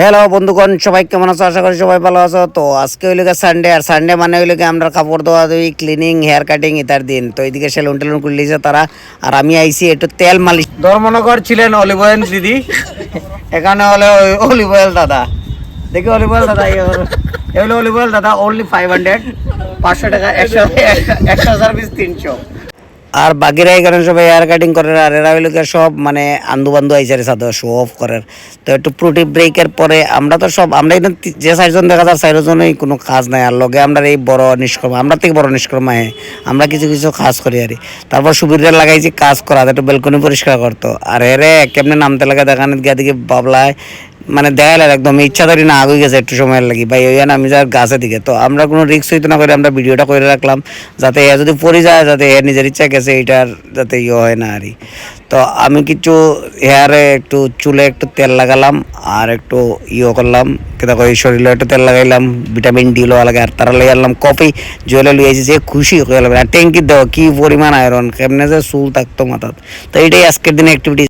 Hello বন্ধুগণ, সবাই কেমন আছো? আশা করি সবাই ভালো আছো। তো আজকে হইলে সানডে আর সানডে মানে হইলে আমরা কাপড় ধোয়া ধুই ক্লিনিং হেয়ার কাটিং ইতার দিন। তো এইদিকে সেলুন টেলুন খুললিছে তারা। আর আমি আইছি একটু তেল মালিশ। ধর্মনগর ছিলেন অলিভ অয়েল দিদি। এখানে হলে অলিভ অয়েল দাদা। দেখি অলিভ অয়েল দাদা, এই অলিভ অয়েল দাদা অনলি ফাইভ হান্ড্রেড পাঁচশো টাকা, একশো একশো সার্ভিস তিনশো। আর বাকিরা এখানে সবাই হেয়ার কাটিং করে আর এরা গিয়ে সব মানে আন্দু বান্ধু আইসে রে সাথে শো অফ করার। তো একটু প্রুটি ব্রেকের পরে আমরা তো সব, আমরা এখানে যে চারজন দেখা যায় চারজনই কোনো কাজ নাই, আর লগে আমরা এই বড় নিষ্কর্ম, আমরা থেকে বড় নিষ্কর্মা আহে, আমরা কিছু কিছু কাজ করি আর। তারপর সুবিধা লাগাইছি কাজ করা একটু বেলকনি পরিষ্কার করতো। আর এরে, কেমনে নামতে লাগে দেখানো, গিয়ে দিকে বাবলায় মানে দেয়ালে একদম ইচ্ছা ধরি না আগুই গেছে একটু সময় লাগি। ভাই, ওই আমি যার গাছের দিকে। তো আমরা কোনো রিক্স হইতো না করে আমরা ভিডিওটা করে রাখলাম, যাতে এ যদি পড়ে যায়, যাতে এর নিজের ইচ্ছা গেছে, এটার যাতে ইয়ে হয় না আরই তো আমি কিছু হেয়ারে একটু চুলে একটু তেল লাগালাম, আর একটু ইয়ে করলাম কেটা কই শরীরে একটু তেল লাগাইলাম ভিটামিন ডি লোয়া লাগে, আর তারা লই আনলাম কফি লই আইছি, যে খুশি হয়ে গেল আর ট্যাঙ্কি দেওয়া কি পরিমাণ আয়রন কেমনে যে চুল থাকতো মাথাত। তো এইটাই আজকের দিনে অ্যাক্টিভিটি